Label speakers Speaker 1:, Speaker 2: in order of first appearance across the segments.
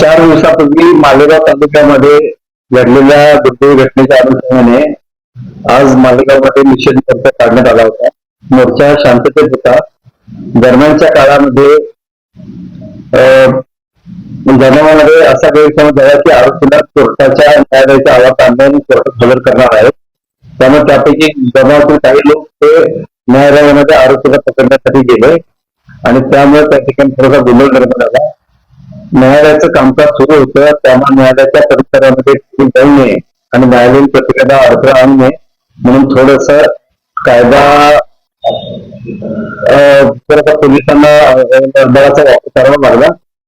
Speaker 1: चार दिवसापूर्वी मालेगाव तालुक्यामध्ये घडलेल्या दुर्दैवी घटनेच्या अनुषंगाने आज मालेगावमध्ये निषेध मोर्चा काढण्यात आला होता. मोर्चा शांततेत होता. दरम्यानच्या काळामध्ये अं, जमावामध्ये असा गैरसमज झाला की आरोपीला कोर्टाच्या न्यायालयाच्या आवाज आणून कोर्टात हजर करणार आहेत. त्यामुळे त्यापैकी जमावातील काही लोक ते न्यायालयामध्ये आरोपीला पकडण्यासाठी गेले आणि त्यामुळे त्या ठिकाणी थोडासा गोंधळ निर्माण झाला. न्यायालयाचं कामकाज सुरू होतं त्यामुळे न्यायालयाच्या परिसरामध्ये जाऊ नये आणि न्यायालयीन प्रक्रियेला अडथळा आणू नये. म्हणून थोडस कायदा पोलिसांना बळाचा वापर करावा लागला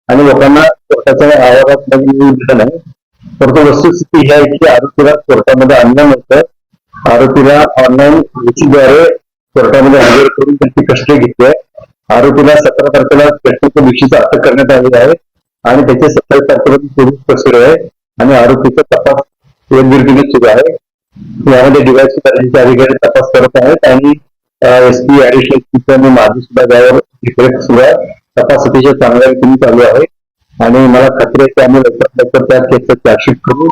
Speaker 1: आणि लोकांना कोर्टाच्या आवाजात येऊ दिलं नाही. परंतु वस्तुस्थिती ही आहे की आरोपीला कोर्टामध्ये आणलं नव्हतं. आरोपीला ऑनलाईन द्वारे कोर्टामध्ये हजर करून त्यांची कस्टडी घेतली आहे. आरोपीला सतरा तारखेला प्रत्येक दिवशीचा अटक करण्यात आली आहे. आणि त्याचे सत्तावीस तारखेपर्यंत पोलीस कस्टडी आहे. आणि आरोपीचा तपास योग्य सुरू आहे. यामध्ये डीवायसी करायचे अधिकारी तपास करत आहेत आणि एस पी ऍडिशनल आणि माझी सुद्धा त्यावर देखरेख सुरू आहे. तपास अतिशय चांगल्या रीतीने चालू आहे. आणि मला खात्री आहे की आम्ही लवकरात लवकर त्या केसचं चार्जशीट करू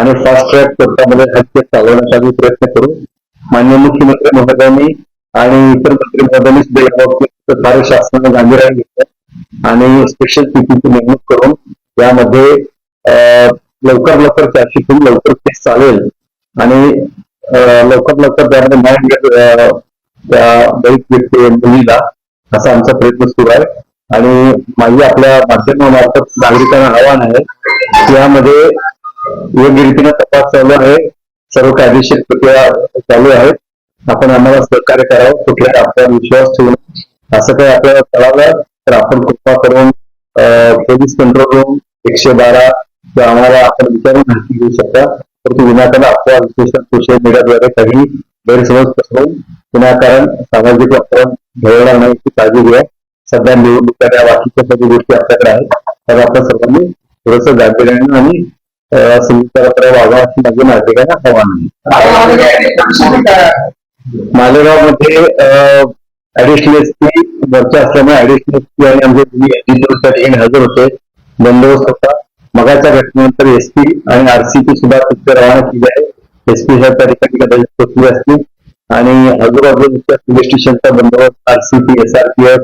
Speaker 1: आणि फास्ट ट्रॅक कोर्टामध्ये हा केस चालवण्याचा आम्ही प्रयत्न करू. मान्य मुख्यमंत्री महोदयांनी आणि इतर मंत्री महोदयांनी सुद्धा या बाबतीत फार शासनाने गांभीर्याने घेतलं. आणि स्पेशल पीपीची नेमणूक करून यामध्ये लवकर लवकर चार्जशीट लवकर केस चालेल. आणि लवकर लवकर त्यामध्ये न्याय त्या दलित व्यक्ती मुलीला असा आमचा प्रयत्न सुरू आहे. आणि माझी आपल्या माध्यमामार्फत नागरिकांना आव्हान आहे त्यामध्ये यामध्ये योग्य रीतीने तपास चालू आहे सर्व कायदेशीर प्रक्रिया चालू आहेत. आपण आम्हाला सहकार्य करावं कुठल्या आपल्यावर विश्वास ठेवून असं काही आपल्याला कळावं तर आपण कृपा करून पोलीस कंट्रोल रूम एकशे बारा किंवा आम्हाला आपण विचारून माहिती घेऊ शकता. परंतु विनाकारण अफवा विशेषतः सोशल मीडियाद्वारे काही गैरसमज पसरवून विनाकारण सामाजिक वातावरण घडवणार नाही याची काळजी घ्या. सध्या निवडणुका त्या बाकीच्या सगळ्या गोष्टी आपल्याकडे आहेत. तर आपण सर्वांनी थोडस गांभीर्याने आणि संयुक्तपत्र वागावं अशी माझी नागरिकांना आव्हान आहे मालेगाव मध्ये ऍडिशनल एसपी वरच्या असल्यामुळे ऍडिशनल आणि आमचे हजर होते बंदोबस्त होता. मगाच्या घटनेनंतर एसपी आणि आरसीपी सुद्धा तिथे रवाना केली आहे एसपी साहेब त्या ठिकाणी कदाचित पोहोचले असतील. आणि आजूबाजूच्या पोलीस स्टेशनचा बंदोबस्त आरसीपी एसआरपीएफ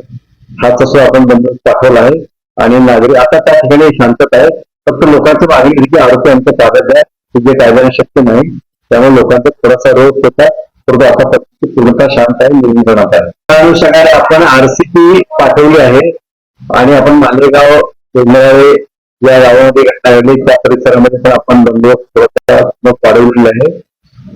Speaker 1: हा तसं आपण बंदोबस्त पाठवला आहे. आणि नागरिक आता त्या ठिकाणी शांतता आहे. फक्त लोकांचं मागणी की आरोपी आमच्या ताब्यात आहे. जे कायद्याने शक्य नाही. त्यामुळे लोकांचा थोडासा रोग होता. परंतु आता परिस्थिती पूर्णतः शांत आहे नियंत्रणात आहे त्या अनुषंगाने आपण आरसीपी पाठवली आहे आणि आपण मालेगाव जोडणारे या गावामध्ये घटना घडली. त्या परिसरामध्ये पण आपण बंदोबस्त वाढवलेला आहे.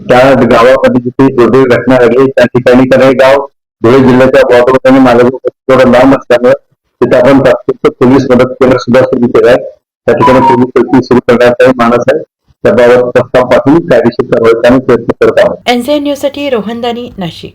Speaker 1: त्या गावामध्ये जिथे दुर्दैव घटना घडली त्या ठिकाणी कारण गाव धुळे जिल्ह्याच्या बॉर्डर आणि मालेगाव थोडं लांब असल्यामुळे तिथे आपण तात्पुरतं पोलीस मदत केंद्र सुद्धा सुरू केलं आहे. त्या ठिकाणी पोलीस सुरू करण्यात आहे मानस आहे. त्याबाबत प्रस्ताव पाठवून कायदेशीर कारवाई करण्याचा प्रयत्न करत आहोत.
Speaker 2: एनसीएन न्यूजसाठी रोहन दानी नाशिक.